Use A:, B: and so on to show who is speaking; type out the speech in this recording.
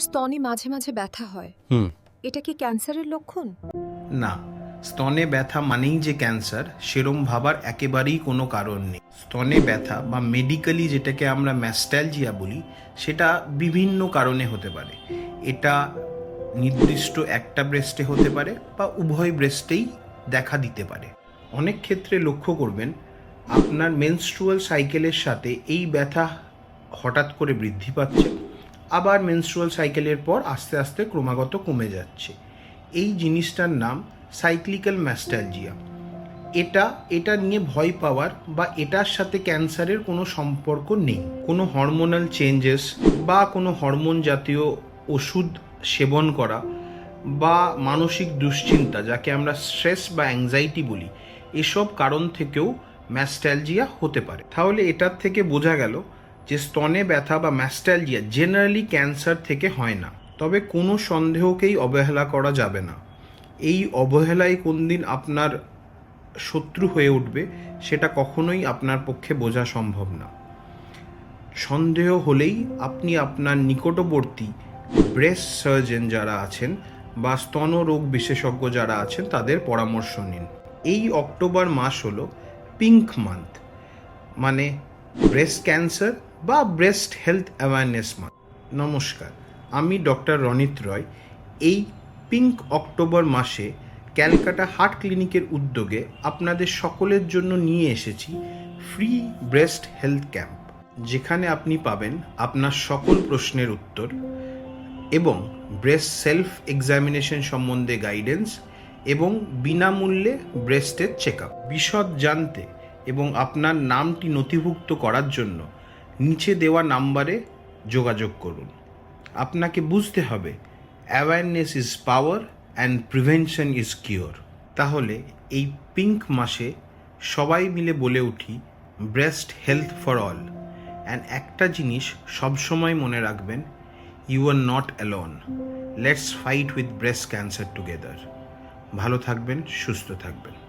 A: স্তনে মাঝে মাঝে ব্যথা হয়।
B: হুম।
A: এটা কি ক্যান্সারের লক্ষণ?
C: না স্তনে ব্যথা মানেই যে ক্যান্সার সেরম ভাবার একেবারেই কোনো কারণ নেই। স্তনে ব্যথা বা মেডিকেলি যেটাকে আমরা ম্যাস্টালজিয়া বলি সেটা বিভিন্ন কারণে হতে পারে। এটা নির্দিষ্ট একটা ব্রেস্টে হতে পারে বা উভয় ব্রেস্টেই দেখা দিতে পারে। অনেক ক্ষেত্রে লক্ষ্য করবেন আপনার মেনস্ট্রুয়াল সাইকেলের সাথে এই ব্যথা হঠাৎ করে বৃদ্ধি পাচ্ছে। আবার মেনস্ট্রুয়াল সাইকেলের পর আস্তে আস্তে ক্রমাগত কমে যাচ্ছে। এই জিনিসটার নাম সাইক্লিক্যাল ম্যাস্টালজিয়া এটা এটা নিয়ে ভয় পাওয়ার বা এটার সাথে ক্যান্সারের কোনো সম্পর্ক নেই। কোনো হরমোনাল চেঞ্জেস বা কোনো হরমোন জাতীয় ওষুধ সেবন করা বা মানসিক দুশ্চিন্তা, যাকে আমরা স্ট্রেস বা অ্যাংজাইটি বলি, এসব কারণ থেকেও ম্যাস্ট্যালজিয়া হতে পারে। তাহলে এটার থেকে বোঝা গেল যে স্তনে ব্যথা বা ম্যাস্টালজিয়া জেনারেলি ক্যান্সার থেকে হয় না। তবে কোনো সন্দেহকেই অবহেলা করা যাবে না। এই অবহেলায় কোনদিন আপনার শত্রু হয়ে উঠবে, সেটা কখনোই আপনার পক্ষে বোঝা সম্ভব না। সন্দেহ হলেই আপনি আপনার নিকটবর্তী ব্রেস্ট সার্জন যারা আছেন বা স্তন রোগ বিশেষজ্ঞ যারা আছেন, তাদের পরামর্শ নিন। এই অক্টোবর মাস হলো পিঙ্ক মান্থ মানে ব্রেস্ট ক্যান্সার বা ব্রেস্ট হেলথ অ্যাওয়ারনেস মান্থ নমস্কার, আমি ডক্টর রনিত রয়। এই পিঙ্ক অক্টোবর মাসে ক্যালকাটা হার্ট ক্লিনিকের উদ্যোগে আপনাদের সকলের জন্য নিয়ে এসেছি ফ্রি ব্রেস্ট হেলথ ক্যাম্প যেখানে আপনি পাবেন আপনার সকল প্রশ্নের উত্তর এবং ব্রেস্ট সেলফ এক্সামিনেশন সম্বন্ধে গাইডেন্স এবং বিনামূল্যে ব্রেস্টের চেক আপ বিশদ জানতে এবং আপনার নামটি নথিভুক্ত করার জন্য নিচে দেওয়া নাম্বারে যোগাযোগ করুন। আপনাকে বুঝতে হবে awareness is power and prevention is cure তাহলে এই পিঙ্ক মাসে সবাই মিলে বলে উঠি breast health for all and একটা জিনিস সবসময় মনে রাখবেন you are not alone let's fight with breast cancer together ভালো থাকবেন, সুস্থ থাকবেন।